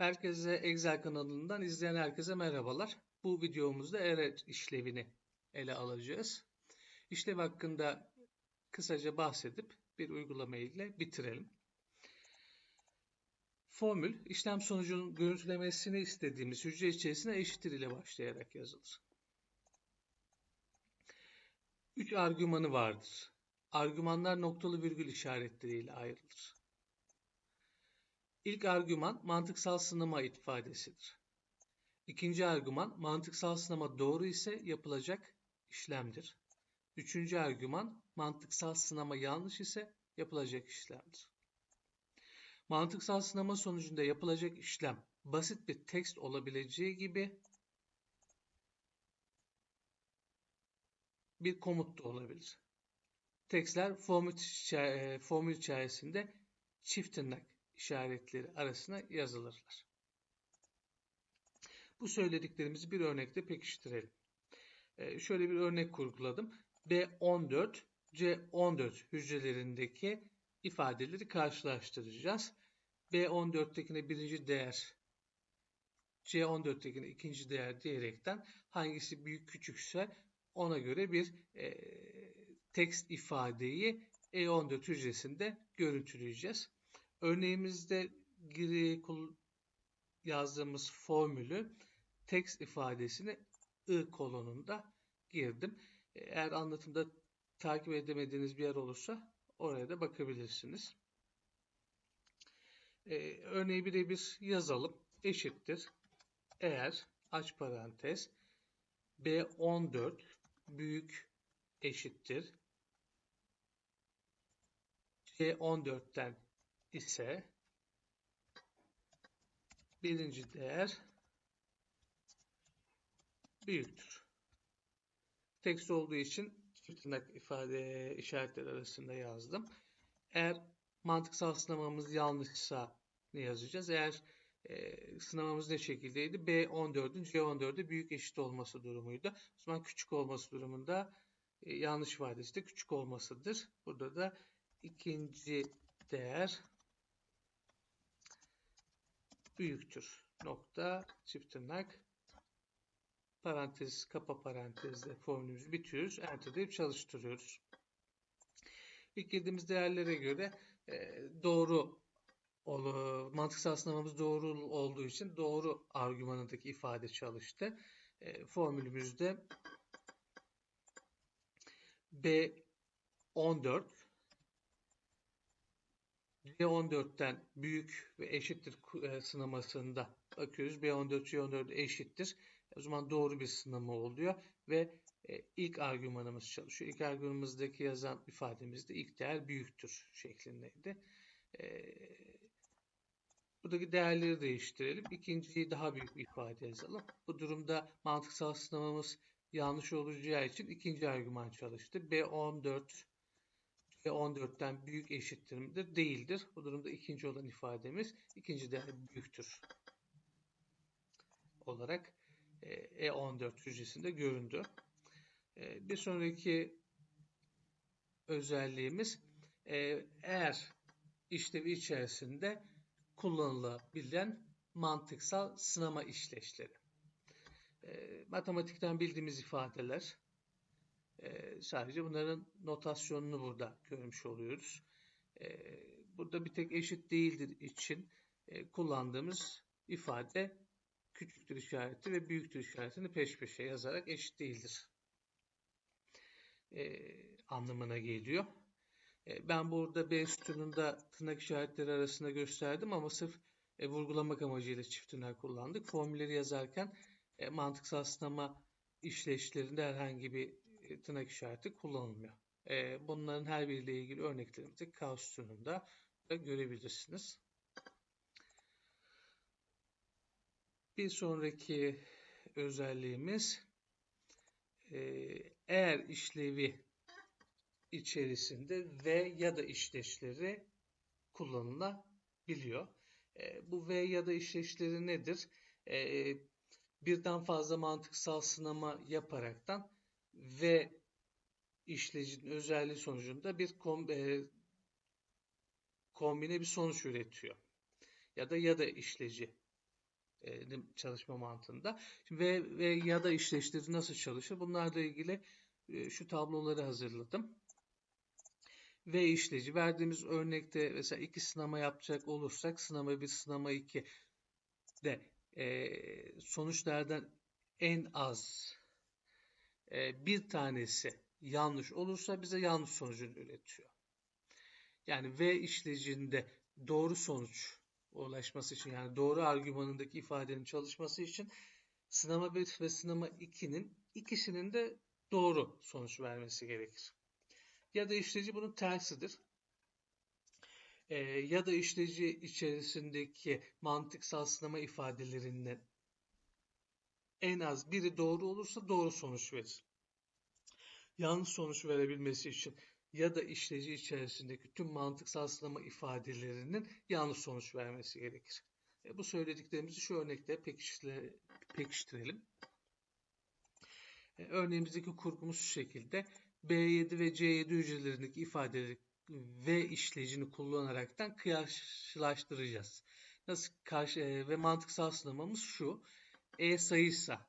Herkese Excel kanalından izleyen herkese merhabalar. Bu videomuzda ERE işlevini ele alacağız. İşlev hakkında kısaca bahsedip bir uygulama ile bitirelim. Formül, işlem sonucunun görüntülemesini istediğimiz hücre içerisine eşittir ile başlayarak yazılır. 3 argümanı vardır. Argümanlar noktalı virgül işaretleriyle ayrılır. İlk argüman mantıksal sınama ifadesidir. İkinci argüman mantıksal sınama doğru ise yapılacak işlemdir. Üçüncü argüman mantıksal sınama yanlış ise yapılacak işlemdir. Mantıksal sınama sonucunda yapılacak işlem basit bir tekst olabileceği gibi bir komut da olabilir. Tekstler formül, formül içerisinde çift tırnak işaretleri arasına yazılırlar. Bu söylediklerimizi bir örnekte pekiştirelim. Ee, şöyle bir örnek kurguladım. B14, C14 hücrelerindeki ifadeleri karşılaştıracağız. B14'tekine birinci değer, C14'tekine ikinci değer diyerekten hangisi büyük küçükse ona göre bir e, tekst ifadeyi E14 hücresinde görüntüleyeceğiz. Örneğimizde giri yazdığımız formülü text ifadesini I kolonunda girdim. Eğer anlatımda takip edemediğiniz bir yer olursa oraya da bakabilirsiniz. Ee, örneği birebir yazalım. Eşittir. Eğer aç parantez B14 büyük eşittir. C14'ten ise birinci değer büyüktür. Text olduğu için tırnak ifade işaretleri arasında yazdım. Eğer mantıksal sınamamız yanlışsa ne yazacağız? Eğer e, sınamamız ne şekildeydi? B14'ün C14'e büyük eşit olması durumuydu. O zaman küçük olması durumunda e, yanlış ifadesi de küçük olmasıdır. Burada da ikinci değer büyüktür. Nokta çift tırnak parantez kapa parantezle formülümüzü bitiriyoruz. Enter deyip çalıştırıyoruz. İlk girdiğimiz değerlere göre e, doğru mantıksal sınavımız doğru olduğu için doğru argümanındaki ifade çalıştı. E, formülümüzde B14 B14'ten büyük ve eşittir e, sınamasında bakıyoruz. B14 C14 eşittir. O zaman doğru bir sınama oluyor ve e, ilk argümanımız çalışıyor. İlk argümanımızdaki yazan ifademizde ilk değer büyüktür şeklindeydi. E, buradaki değerleri değiştirelim. İkinciyi daha büyük bir ifade yazalım. Bu durumda mantıksal sınamamız yanlış olacağı için ikinci argüman çalıştı. B14 14'ten büyük eşittir midir? Değildir. Bu durumda ikinci olan ifademiz ikinci değer büyüktür olarak E14 e hücresinde göründü. E, bir sonraki özelliğimiz e, eğer işlevi içerisinde kullanılabilen mantıksal sınama işleşleri. Matematikten bildiğimiz ifadeler e, sadece bunların notasyonunu burada görmüş oluyoruz. E, burada bir tek eşit değildir için e, kullandığımız ifade küçüktür işareti ve büyüktür işaretini peş peşe yazarak eşit değildir e, anlamına geliyor. E, ben burada B sütununda tırnak işaretleri arasında gösterdim ama sırf e, vurgulamak amacıyla çift tırnak kullandık. Formülleri yazarken e, mantıksal sınama işleyişlerinde herhangi bir tırnak işareti kullanılmıyor. E, bunların her biriyle ilgili örneklerimizi kaos sütununda görebilirsiniz. Bir sonraki özelliğimiz e, eğer işlevi içerisinde ve ya da işleşleri kullanılabiliyor. E, bu ve ya da işleşleri nedir? Birden fazla mantıksal sınama yaparaktan ve işleyicinin özelliği sonucunda bir e, kombine bir sonuç üretiyor. Ya da ya da işleci çalışma mantığında. Ve, ve ya da işleştiri nasıl çalışır? Bunlarla ilgili e, şu tabloları hazırladım. V işleci verdiğimiz örnekte mesela iki sınama yapacak olursak sınama 1, sınama 2 de e, sonuçlardan en az e, bir tanesi yanlış olursa bize yanlış sonucunu üretiyor. Yani V işlecinde doğru sonuç ulaşması için yani doğru argümanındaki ifadenin çalışması için sınama 1 ve sınama 2'nin ikisinin de doğru sonuç vermesi gerekir. Ya da işleci bunun tersidir. Ee, ya da işleci içerisindeki mantıksal sınama ifadelerinden en az biri doğru olursa doğru sonuç verir. Yanlış sonuç verebilmesi için ya da işleci içerisindeki tüm mantıksal sınama ifadelerinin yanlış sonuç vermesi gerekir. E, bu söylediklerimizi şu örnekte pekiştire, pekiştirelim. E, örneğimizdeki kurgumuz şu şekilde. B7 ve C7 hücrelerindeki ifadeleri V işleyicini kullanaraktan kıyaslaştıracağız. Nasıl karşı e, ve mantıksal sınamamız şu. E sayıysa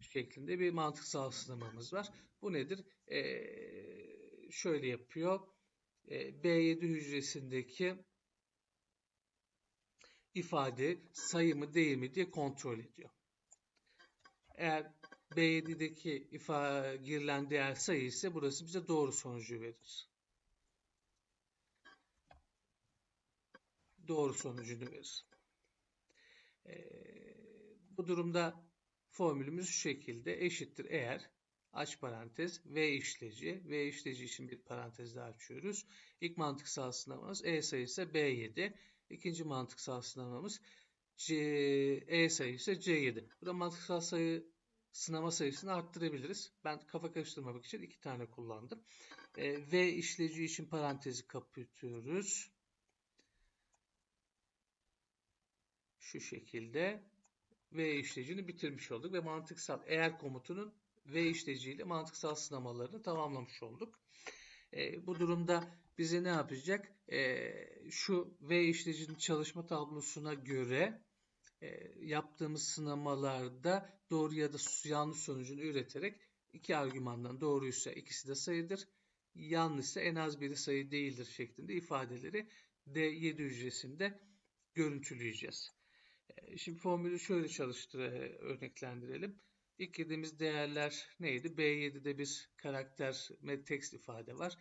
şeklinde bir mantıksal sınamamız var. Bu nedir? Ee, şöyle yapıyor. Ee, B7 hücresindeki ifade sayı mı değil mi diye kontrol ediyor. Eğer B7'deki ifade girilen değer sayı ise burası bize doğru sonucu verir. Doğru sonucunu verir. Ee, bu durumda formülümüz şu şekilde eşittir eğer aç parantez V işleci. V işleci için bir parantez daha açıyoruz. İlk mantıksal sınavımız E sayısı B7. İkinci mantıksal sınavımız C, E sayısı C7. Burada mantıksal sayı sınama sayısını arttırabiliriz. Ben kafa karıştırmamak için iki tane kullandım. E, v işleci için parantezi kapatıyoruz. Şu şekilde V işleyicini bitirmiş olduk ve mantıksal eğer komutunun V işleyiciyle mantıksal sınamalarını tamamlamış olduk. E, bu durumda bize ne yapacak? E, şu V işleyicinin çalışma tablosuna göre e, yaptığımız sınamalarda doğru ya da yanlış sonucunu üreterek iki argümandan doğruysa ikisi de sayıdır. Yanlışsa en az biri sayı değildir şeklinde ifadeleri D7 hücresinde görüntüleyeceğiz. Şimdi formülü şöyle çalıştır örneklendirelim. İlk girdiğimiz değerler neydi? B7'de bir karakter text ifade var.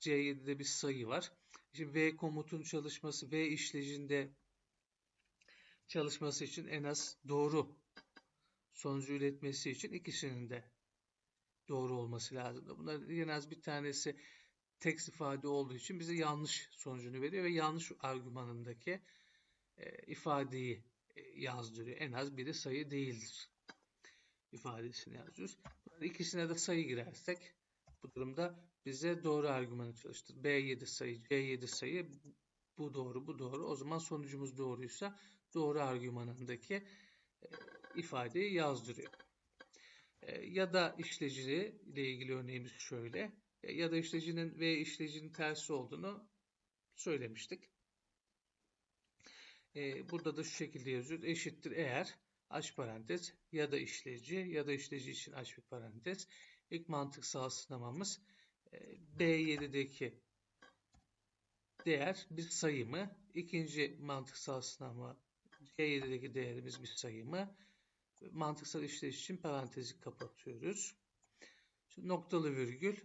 C7'de bir sayı var. Şimdi V komutun çalışması, V işleyicinde çalışması için en az doğru sonucu üretmesi için ikisinin de doğru olması lazım. Bunlar en az bir tanesi text ifade olduğu için bize yanlış sonucunu veriyor ve yanlış argümanındaki e, ifadeyi yazdırıyor. En az biri sayı değildir ifadesini yazıyoruz. İkisine de sayı girersek bu durumda bize doğru argümanı çalıştır. B7 sayı, C7 sayı bu doğru, bu doğru. O zaman sonucumuz doğruysa doğru argümanındaki e, ifadeyi yazdırıyor. E, ya da işleci ile ilgili örneğimiz şöyle. E, ya da işlecinin ve işlecinin tersi olduğunu söylemiştik. E, burada da şu şekilde yazıyoruz. Eşittir eğer aç parantez ya da işleci ya da işleci için aç bir parantez. İlk mantıksal sınamamız e, B7'deki değer bir sayı mı? İkinci mantıksal sınama C7'deki değerimiz bir sayı mı? Mantıksal işleyiş için parantezi kapatıyoruz. Şimdi noktalı virgül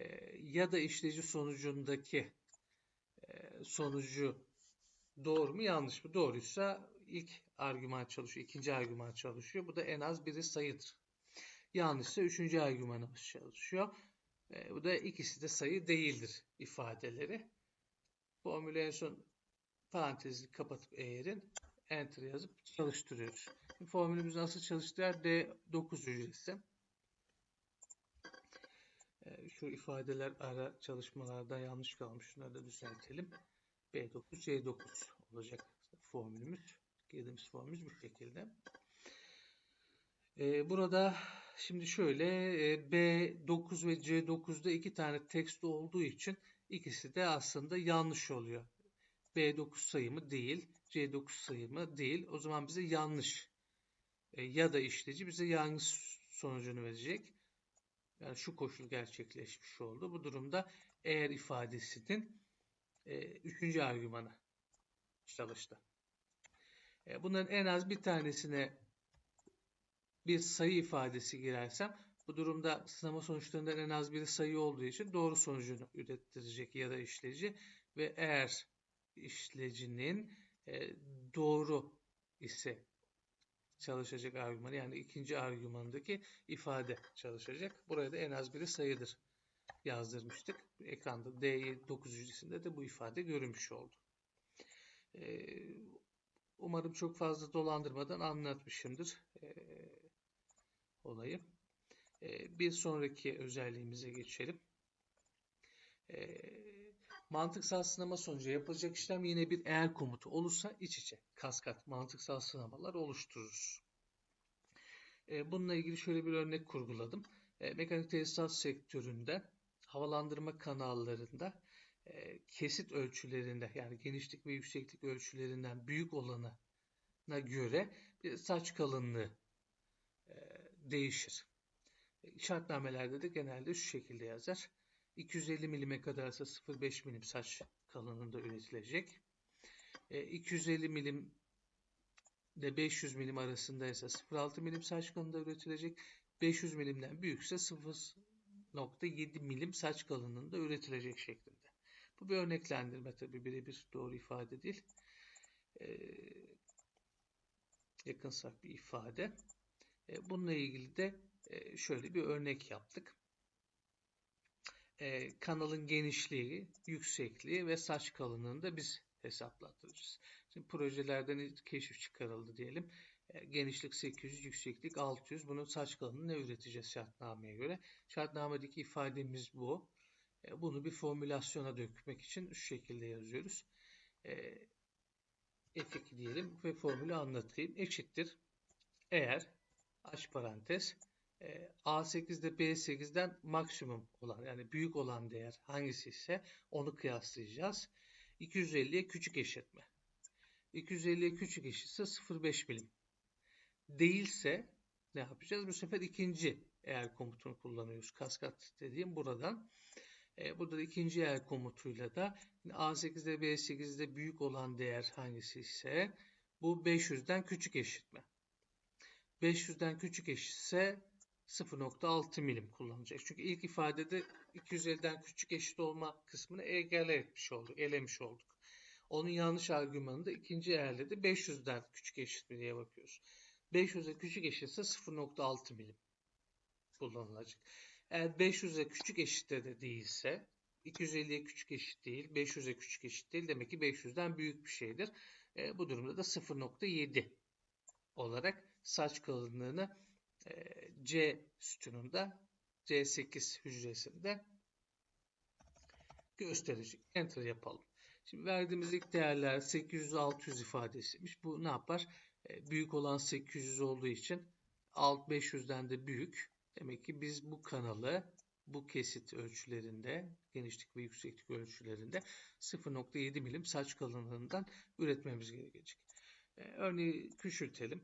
e, ya da işleyici sonucundaki e, sonucu Doğru mu yanlış mı? Doğruysa ilk argüman çalışıyor, ikinci argüman çalışıyor. Bu da en az biri sayıdır. Yanlışsa üçüncü argümanımız çalışıyor. E, bu da ikisi de sayı değildir ifadeleri. Formülü en son parantezi kapatıp eğerin. Enter yazıp çalıştırıyoruz. Formülümüz nasıl çalıştırır? D9 hücresi. E, şu ifadeler ara çalışmalarda yanlış kalmış. Şunları da düzeltelim. B9, C9 olacak formülümüz. Girdiğimiz formülümüz bu şekilde. Ee, burada şimdi şöyle e, B9 ve C9'da iki tane tekst olduğu için ikisi de aslında yanlış oluyor. B9 sayımı değil. C9 sayımı değil. O zaman bize yanlış e, ya da işleci bize yanlış sonucunu verecek. Yani şu koşul gerçekleşmiş oldu. Bu durumda eğer ifadesinin e, üçüncü argümanı çalıştı. E, bunların en az bir tanesine bir sayı ifadesi girersem bu durumda sınama sonuçlarından en az biri sayı olduğu için doğru sonucunu ürettirecek ya da işleci ve eğer işlecinin e, doğru ise çalışacak argümanı yani ikinci argümandaki ifade çalışacak. Buraya da en az biri sayıdır yazdırmıştık. Ekranda D9 hücresinde de bu ifade görünmüş oldu. Ee, umarım çok fazla dolandırmadan anlatmışımdır ee, olayı. Ee, bir sonraki özelliğimize geçelim. Mantıksal sınama sonucu yapılacak işlem yine bir eğer komutu olursa iç içe kaskat mantıksal sınamalar oluştururuz. Bununla ilgili şöyle bir örnek kurguladım. Mekanik tesisat sektöründe havalandırma kanallarında e, kesit ölçülerinde yani genişlik ve yükseklik ölçülerinden büyük olana göre bir saç kalınlığı e, değişir. E, şartnamelerde de genelde şu şekilde yazar. 250 milime kadarsa 0,5 milim saç kalınlığında üretilecek. 250 milim ile 500 milim arasındaysa 0,6 milim saç kalınlığında üretilecek. 500 milimden büyükse 0,7 milim saç kalınlığında üretilecek şeklinde. Bu bir örneklendirme tabi birebir doğru ifade değil. Ee, yakınsak bir ifade. Ee, bununla ilgili de e, şöyle bir örnek yaptık. Ee, kanalın genişliği, yüksekliği ve saç kalınlığını da biz hesaplattıracağız. Şimdi projelerden keşif çıkarıldı diyelim. E, genişlik 800, yükseklik 600. Bunun saç kalınlığını üreteceğiz şartnameye göre? Şartnamedeki ifademiz bu. E, bunu bir formülasyona dökmek için şu şekilde yazıyoruz. E, F2 diyelim ve formülü anlatayım. Eşittir. Eğer aç parantez A8'de B8'den maksimum olan yani büyük olan değer hangisi ise onu kıyaslayacağız. 250'ye küçük eşitme. 250'ye küçük eşitse 0,5 milim. Değilse ne yapacağız? Bu sefer ikinci eğer komutunu kullanıyoruz. Kaskat dediğim buradan. E, burada da ikinci eğer komutuyla da A8'de B8'de büyük olan değer hangisi ise bu 500'den küçük eşitme. 500'den küçük eşitse 0.6 milim kullanacak. Çünkü ilk ifadede 250'den küçük eşit olma kısmını egale etmiş olduk, elemiş olduk. Onun yanlış argümanı da ikinci eğerle de 500'den küçük eşit diye bakıyoruz. 500'e küçük eşitse 0.6 milim kullanılacak. Eğer 500'e küçük eşitte de değilse 250'ye küçük eşit değil, 500'e küçük eşit değil. Demek ki 500'den büyük bir şeydir. E, bu durumda da 0.7 olarak saç kalınlığını e, C sütununda C8 hücresinde gösterecek. Enter yapalım. Şimdi verdiğimiz ilk değerler 800-600 ifadesiymiş. Bu ne yapar? E, büyük olan 800 olduğu için alt 500'den de büyük. Demek ki biz bu kanalı bu kesit ölçülerinde, genişlik ve yükseklik ölçülerinde 0.7 milim saç kalınlığından üretmemiz gerekecek. E, örneği küçültelim.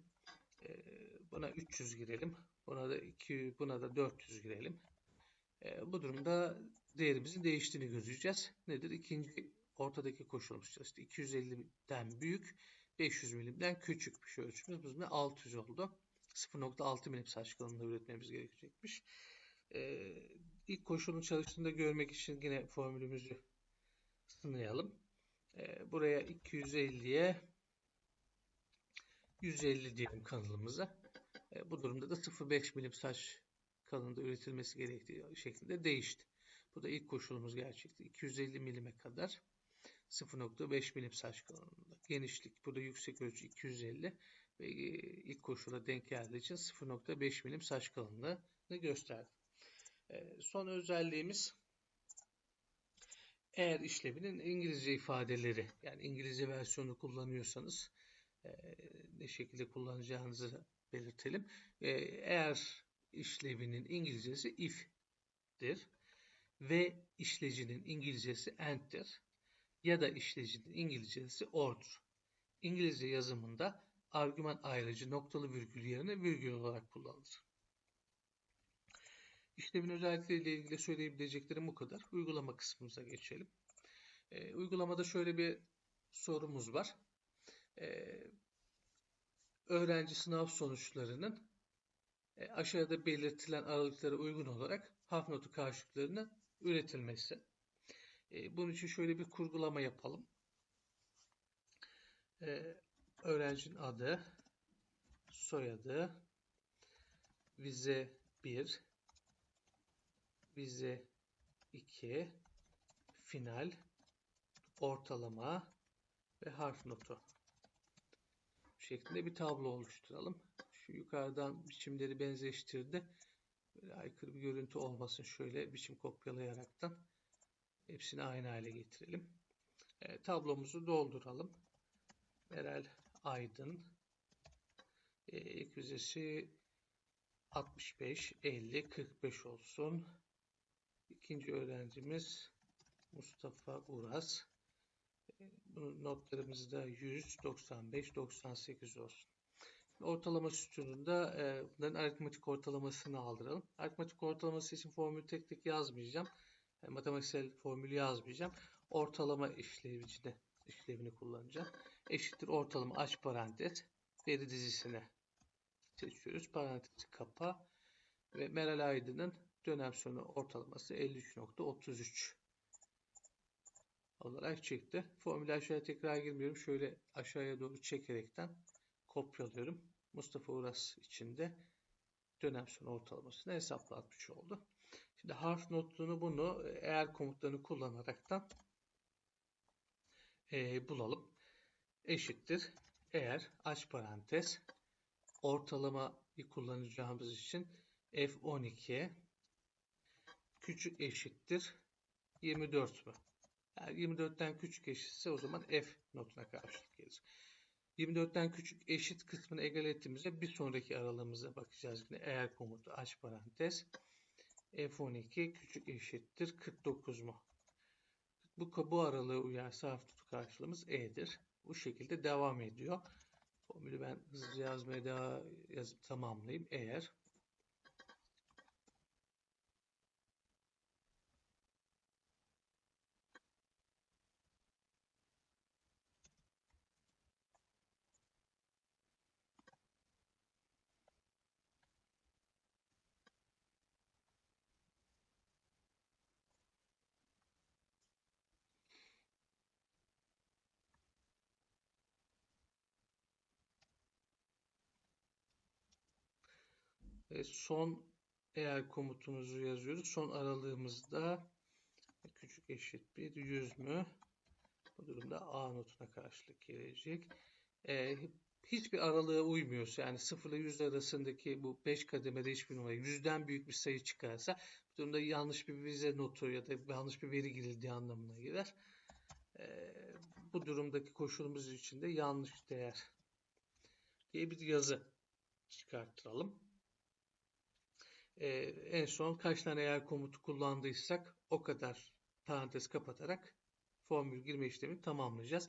E, buna 300 girelim. Buna da 2, buna da 400 girelim. Bu durumda değerimizin değiştiğini göreceğiz. Nedir? İkinci ortadaki koşulumuz işte 250'den büyük, 500 milimden küçük bir şey ölçümüz. Da 600 oldu. 0.6 milim saç kalınlığı üretmemiz gerekecekmiş. Ee, ilk koşulun çalıştığında görmek için yine formülümüzü sınayalım. Ee, buraya 250'ye 150 diyelim kanalımıza. Ee, bu durumda da 0.5 milim saç kalınlığı üretilmesi gerektiği şeklinde değişti. Bu da ilk koşulumuz gerçekti. 250 milime kadar 0.5 milim saç kalınlığında. Genişlik burada yüksek ölçü 250 ve e, ilk koşula denk geldiği için 0.5 milim saç kalınlığını gösterdi. E, son özelliğimiz eğer işleminin İngilizce ifadeleri yani İngilizce versiyonu kullanıyorsanız e, ne şekilde kullanacağınızı belirtelim. Eğer işlevinin İngilizcesi if'tir ve işlecinin İngilizcesi and'tir ya da işlecinin İngilizcesi or'dur. İngilizce yazımında argüman ayrıcı noktalı virgül yerine virgül olarak kullanılır. İşlemin özellikleriyle ilgili söyleyebileceklerim bu kadar. Uygulama kısmımıza geçelim. E, uygulamada şöyle bir sorumuz var. E, öğrenci sınav sonuçlarının e, aşağıda belirtilen aralıklara uygun olarak harf notu karşılıklarının üretilmesi. E, bunun için şöyle bir kurgulama yapalım. E, öğrencinin adı, soyadı, vize 1, vize 2, final, ortalama ve harf notu şeklinde bir tablo oluşturalım. Şu yukarıdan biçimleri benzeştirdi. Böyle aykırı bir görüntü olmasın. Şöyle biçim kopyalayaraktan hepsini aynı hale getirelim. E, tablomuzu dolduralım. Meral Aydın e, ilk vizesi 65, 50, 45 olsun. İkinci öğrencimiz Mustafa Uras. Bunun notlarımız da 100, 95, 98 olsun. Ortalama sütununda e, bunların aritmetik ortalamasını aldıralım. Aritmetik ortalaması için formülü tek tek yazmayacağım. Yani matematiksel formülü yazmayacağım. Ortalama işlevcini, işlevini kullanacağım. Eşittir ortalama aç parantez veri dizisine seçiyoruz. Parantezi kapa ve Meral Aydın'ın dönem sonu ortalaması 53.33 olarak çıktı. Formülü aşağıya tekrar girmiyorum. Şöyle aşağıya doğru çekerekten kopyalıyorum. Mustafa Uras için de dönem sonu ortalamasını hesaplatmış oldu. Şimdi harf notunu bunu eğer komutlarını kullanaraktan e, bulalım. Eşittir. Eğer aç parantez ortalamayı kullanacağımız için F12 küçük eşittir 24 mü? Eğer 24'ten küçük eşitse o zaman F notuna karşılık gelir. 24'ten küçük eşit kısmını egal ettiğimizde bir sonraki aralığımıza bakacağız. Yine eğer komutu aç parantez F12 küçük eşittir 49 mu? Bu, bu aralığı uyarsa harf tutu karşılığımız E'dir. Bu şekilde devam ediyor. Formülü ben hızlıca yazmaya daha yazıp tamamlayayım. Eğer Ve son eğer komutumuzu yazıyoruz. Son aralığımızda küçük eşit bir 100 mü? Bu durumda A notuna karşılık gelecek. Ee, hiçbir aralığa uymuyorsa yani 0 ile 100 arasındaki bu 5 kademede hiçbir numara 100'den büyük bir sayı çıkarsa bu durumda yanlış bir vize notu ya da yanlış bir veri girildiği anlamına gelir. Ee, bu durumdaki koşulumuz için de yanlış değer diye bir yazı çıkarttıralım e, en son kaç tane eğer komutu kullandıysak o kadar parantez kapatarak formül girme işlemi tamamlayacağız.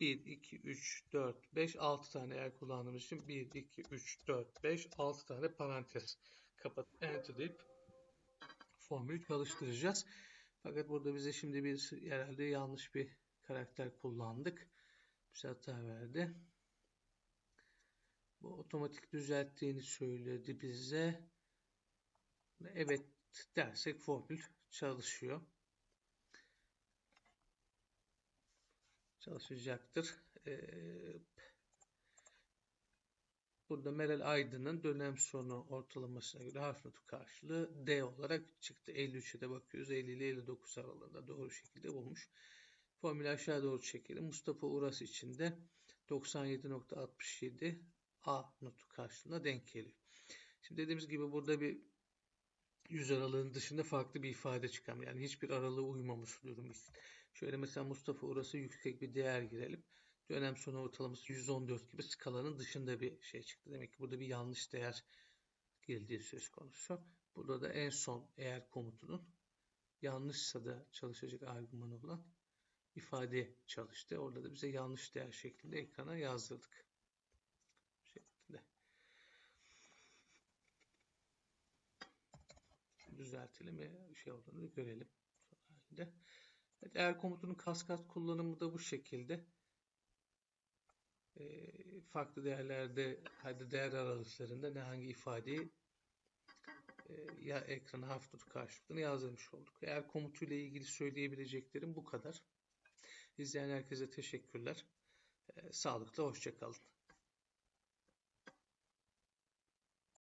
1, 2, 3, 4, 5, 6 tane eğer kullandığımız için 1, 2, 3, 4, 5, 6 tane parantez kapat enter deyip formülü çalıştıracağız. Fakat burada bize şimdi bir herhalde yanlış bir karakter kullandık. Bize hata verdi. Bu otomatik düzelttiğini söyledi bize. Evet dersek formül çalışıyor. Çalışacaktır. Ee, burada Meral Aydın'ın dönem sonu ortalamasına göre harf notu karşılığı D olarak çıktı. 53'e de bakıyoruz. 50 ile 59 aralığında doğru şekilde bulmuş. Formülü aşağı doğru çekelim. Mustafa Uras için de 97.67 A notu karşılığına denk geliyor. Şimdi dediğimiz gibi burada bir yüz aralığının dışında farklı bir ifade çıkan yani hiçbir aralığı uymamış durumdayız. Şöyle mesela Mustafa orası yüksek bir değer girelim. Dönem sonu ortalaması 114 gibi skalanın dışında bir şey çıktı. Demek ki burada bir yanlış değer girdiği söz konusu. Burada da en son eğer komutunun yanlışsa da çalışacak argümanı olan ifade çalıştı. Orada da bize yanlış değer şeklinde ekrana yazdırdık. Bu şekilde. Düzeltelim ve şey olduğunu görelim. Halinde. Evet, eğer komutunun kaskat kullanımı da bu şekilde. Ee, farklı değerlerde, hadi değer aralıklarında ne hangi ifadeyi e, ya ekrana harf tutu karşılıklarını yazdırmış olduk. Eğer komutuyla ilgili söyleyebileceklerim bu kadar. İzleyen herkese teşekkürler. Ee, sağlıkla hoşçakalın.